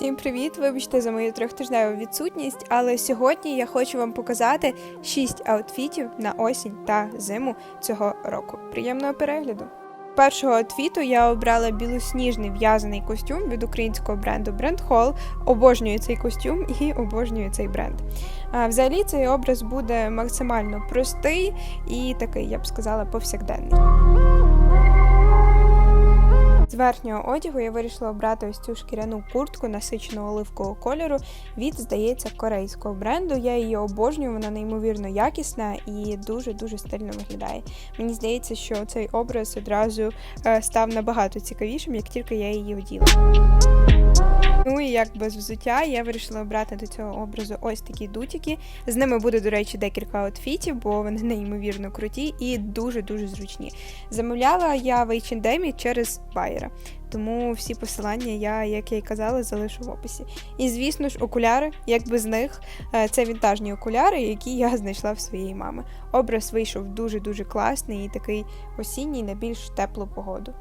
Всім привіт! Вибачте за мою трьохтижневу відсутність, але сьогодні я хочу вам показати 6 аутфітів на осінь та зиму цього року. Приємного перегляду! Першого аутфіту я обрала білосніжний в'язаний костюм від українського бренду Brand Hall. Обожнюю цей костюм і обожнюю цей бренд. А, взагалі цей образ буде максимально простий і такий, я б сказала, повсякденний. З верхнього одягу я вирішила обрати ось цю шкіряну куртку насиченого оливкового кольору від, здається, корейського бренду. Я її обожнюю, вона неймовірно якісна і дуже-дуже стильно виглядає. Мені здається, що цей образ одразу е, став набагато цікавішим, як тільки я її оділа. Ну і як без взуття, я вирішила обрати до цього образу ось такі дутики. З ними буде, до речі, декілька аутфітів, бо вони неймовірно круті і дуже-дуже зручні. Замовляла я в H&M через байера, тому всі посилання я, як я й казала, залишу в описі. І звісно ж, окуляри, як без них, е, це вінтажні окуляри, які я знайшла в своєї мами. Образ вийшов дуже-дуже класний і такий осінній на більш теплу погоду.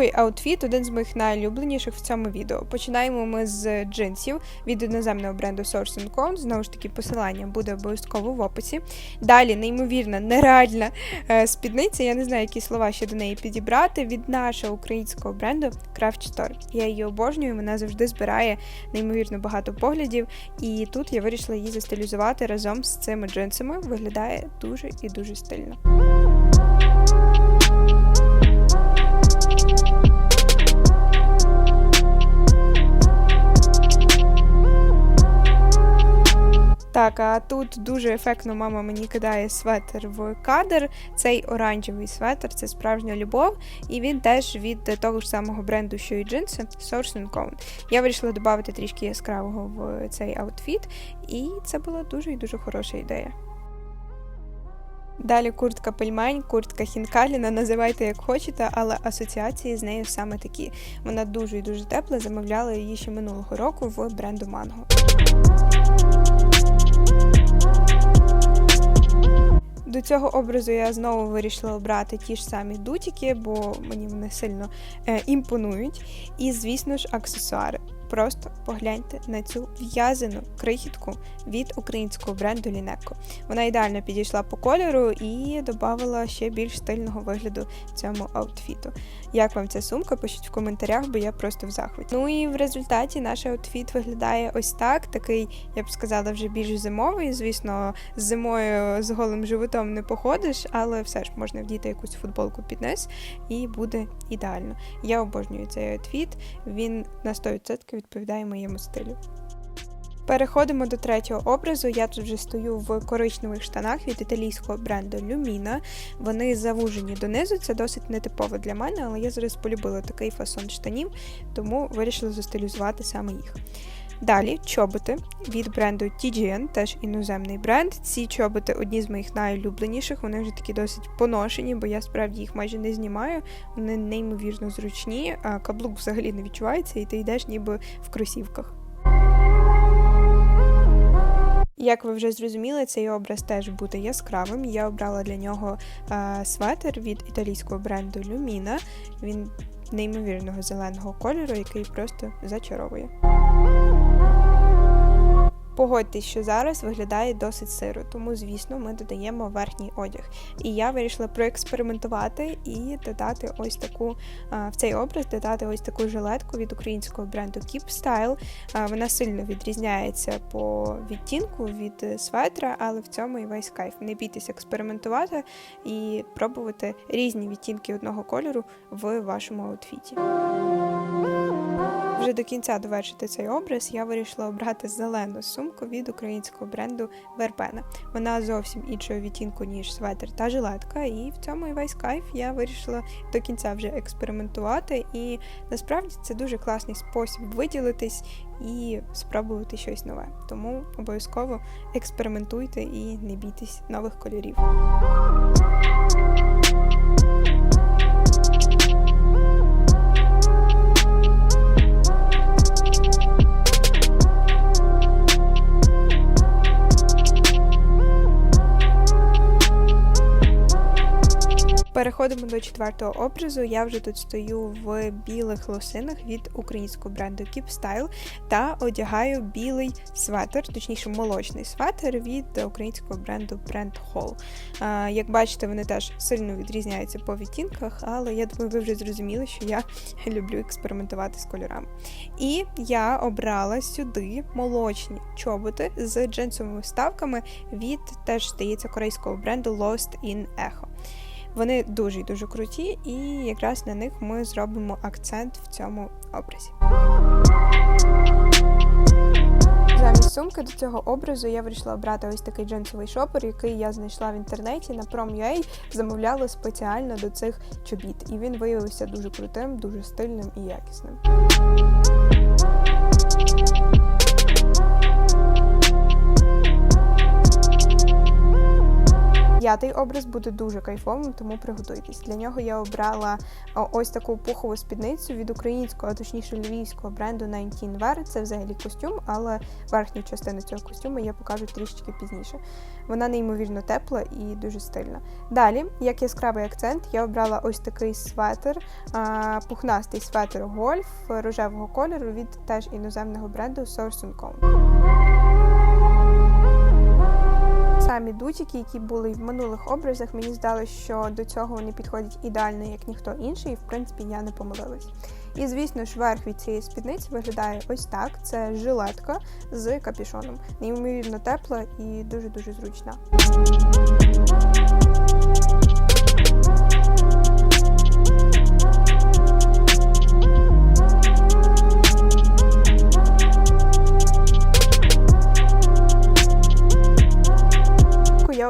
Другий аутфіт один з моїх найлюбленіших в цьому відео. Починаємо ми з джинсів від іноземного бренду Source Co. Знову ж таки, посилання буде обов'язково в описі. Далі, неймовірна, нереальна е, спідниця. Я не знаю, які слова ще до неї підібрати. Від нашого українського бренду Craft Store. Я її обожнюю, вона завжди збирає неймовірно багато поглядів. І тут я вирішила її застилізувати разом з цими джинсами. Виглядає дуже і дуже стильно. Так, а тут дуже ефектно мама мені кидає светр в кадр. Цей оранжевий светр це справжня любов, і він теж від того ж самого бренду, що і джинси Source Co. Я вирішила додати трішки яскравого в цей аутфіт, і це була дуже і дуже хороша ідея. Далі куртка пельмень, куртка хінкаліна, називайте як хочете, але асоціації з нею саме такі. Вона дуже і дуже тепла, замовляла її ще минулого року в бренду Mango. До цього образу я знову вирішила обрати ті ж самі дутіки, бо мені вони сильно е, імпонують. І, звісно ж, аксесуари. Просто погляньте на цю в'язану крихітку від українського бренду Лінеко. Вона ідеально підійшла по кольору і додавала ще більш стильного вигляду цьому аутфіту. Як вам ця сумка? Пишіть в коментарях, бо я просто в захваті. Ну і в результаті наш аутфіт виглядає ось так. Такий, я б сказала, вже більш зимовий. Звісно, з зимою з голим животом не походиш, але все ж можна вдіти якусь футболку під низ і буде ідеально. Я обожнюю цей аутфіт, він на 100% відповідає моєму стилю. Переходимо до третього образу. Я тут вже стою в коричневих штанах від італійського бренду Lumina. Вони завужені донизу, це досить нетипово для мене, але я зараз полюбила такий фасон штанів, тому вирішила застилізувати саме їх. Далі чоботи від бренду TGN, теж іноземний бренд. Ці чоботи одні з моїх найулюбленіших, вони вже такі досить поношені, бо я справді їх майже не знімаю. Вони неймовірно зручні, а каблук взагалі не відчувається, і ти йдеш ніби в кросівках. Як ви вже зрозуміли, цей образ теж буде яскравим. Я обрала для нього е, светр від італійського бренду Lumina. Він неймовірного зеленого кольору, який просто зачаровує. Погодьтесь, що зараз виглядає досить сиро, тому, звісно, ми додаємо верхній одяг. І я вирішила проекспериментувати і додати ось таку в цей образ, додати ось таку жилетку від українського бренду Keep Style. Вона сильно відрізняється по відтінку від светра, але в цьому і весь кайф. Не бійтесь експериментувати і пробувати різні відтінки одного кольору в вашому аутфіті. Вже до кінця довершити цей образ, я вирішила обрати зелену сумку від українського бренду Вербена. Вона зовсім іншого відтінку, ніж светр та жилетка, і в цьому і весь кайф я вирішила до кінця вже експериментувати. І насправді це дуже класний спосіб виділитись і спробувати щось нове. Тому обов'язково експериментуйте і не бійтесь нових кольорів. Четвертого образу. Я вже тут стою в білих лосинах від українського бренду Keep Style та одягаю білий светр, точніше молочний светр від українського бренду Brand Hall. Як бачите, вони теж сильно відрізняються по відтінках, але я думаю, ви вже зрозуміли, що я люблю експериментувати з кольорами. І я обрала сюди молочні чоботи з джинсовими вставками від теж здається корейського бренду Lost in Echo. Вони дуже і дуже круті, і якраз на них ми зробимо акцент в цьому образі. Замість сумки до цього образу я вирішила обрати ось такий джинсовий шопер, який я знайшла в інтернеті на Prom.ua, замовляла спеціально до цих чобіт. І він виявився дуже крутим, дуже стильним і якісним. П'ятий образ буде дуже кайфовим, тому приготуйтесь. Для нього я обрала ось таку пухову спідницю від українського, а точніше львівського бренду 19 Wear. Це взагалі костюм, але верхню частину цього костюму я покажу трішечки пізніше. Вона неймовірно тепла і дуже стильна. Далі, як яскравий акцент, я обрала ось такий светр, пухнастий светр гольф рожевого кольору від теж іноземного бренду Source Com самі дутіки, які були в минулих образах, мені здалося, що до цього вони підходять ідеально, як ніхто інший, і в принципі я не помилилась. І, звісно ж, верх від цієї спідниці виглядає ось так: це жилетка з капюшоном. Неймовірно тепла і дуже-дуже зручна.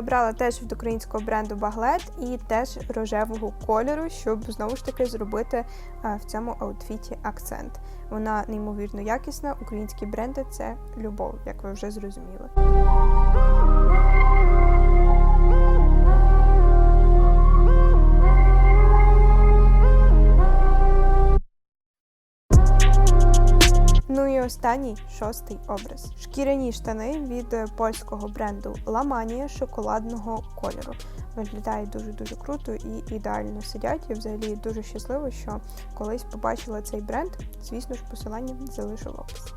Обрала теж від українського бренду Баглет і теж рожевого кольору, щоб знову ж таки зробити в цьому аутфіті акцент. Вона неймовірно якісна. Українські бренди це любов, як ви вже зрозуміли. Ну і останній шостий образ. Шкіряні штани від польського бренду Ламанія шоколадного кольору. Виглядає дуже-дуже круто і ідеально сидять. Я взагалі дуже щаслива, що колись побачила цей бренд. Звісно ж, посилання залишу в описі.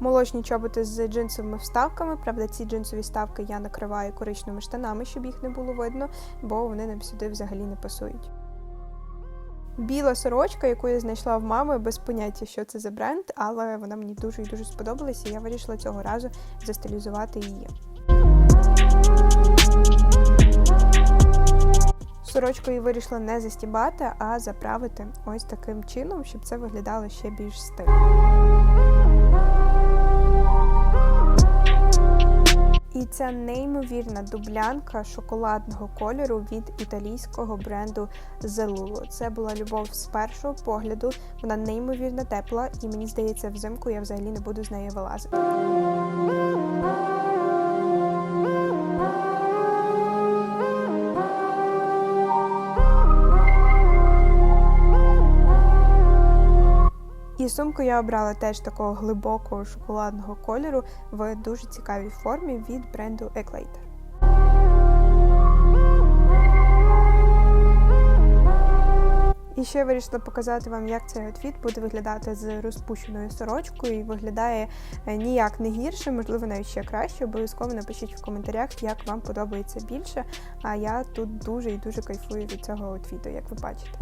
Молочні чоботи з джинсовими вставками. Правда, ці джинсові ставки я накриваю коричневими штанами, щоб їх не було видно, бо вони нам сюди взагалі не пасують. Біла сорочка, яку я знайшла в мами, без поняття, що це за бренд, але вона мені дуже і дуже сподобалася, і я вирішила цього разу застилізувати її. Сорочку я вирішила не застібати, а заправити ось таким чином, щоб це виглядало ще більш стильно. І ця неймовірна дублянка шоколадного кольору від італійського бренду Zellulo. Це була любов з першого погляду. Вона неймовірно тепла, і мені здається, взимку я взагалі не буду з нею вилазити. І сумку я обрала теж такого глибокого шоколадного кольору в дуже цікавій формі від бренду Eclater. І ще вирішила показати вам, як цей outfit буде виглядати з розпущеною сорочкою і виглядає е, ніяк не гірше, можливо, навіть ще краще. Обов'язково напишіть в коментарях, як вам подобається більше. А я тут дуже і дуже кайфую від цього outfit, як ви бачите.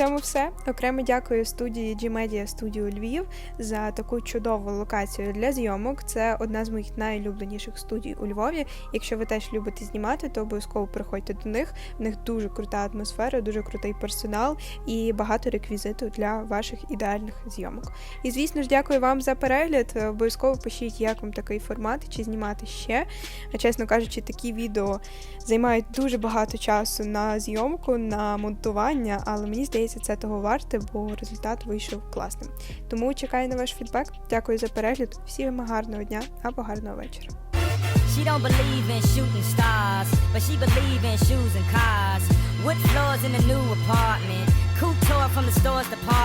Цьому все. Окремо дякую студії G-Media Studio Львів за таку чудову локацію для зйомок. Це одна з моїх найулюбленіших студій у Львові. Якщо ви теж любите знімати, то обов'язково приходьте до них. В них дуже крута атмосфера, дуже крутий персонал і багато реквізиту для ваших ідеальних зйомок. І звісно ж, дякую вам за перегляд. Обов'язково пишіть, як вам такий формат, чи знімати ще. Чесно кажучи, такі відео займають дуже багато часу на зйомку, на монтування, але мені здається, сподіваюся, це того варте, бо результат вийшов класним. Тому чекаю на ваш фідбек. Дякую за перегляд. Всім гарного дня або гарного вечора. She don't believe in shooting stars, but she believe in shoes and cars. Wood floors in the new apartment, couture from the store's department.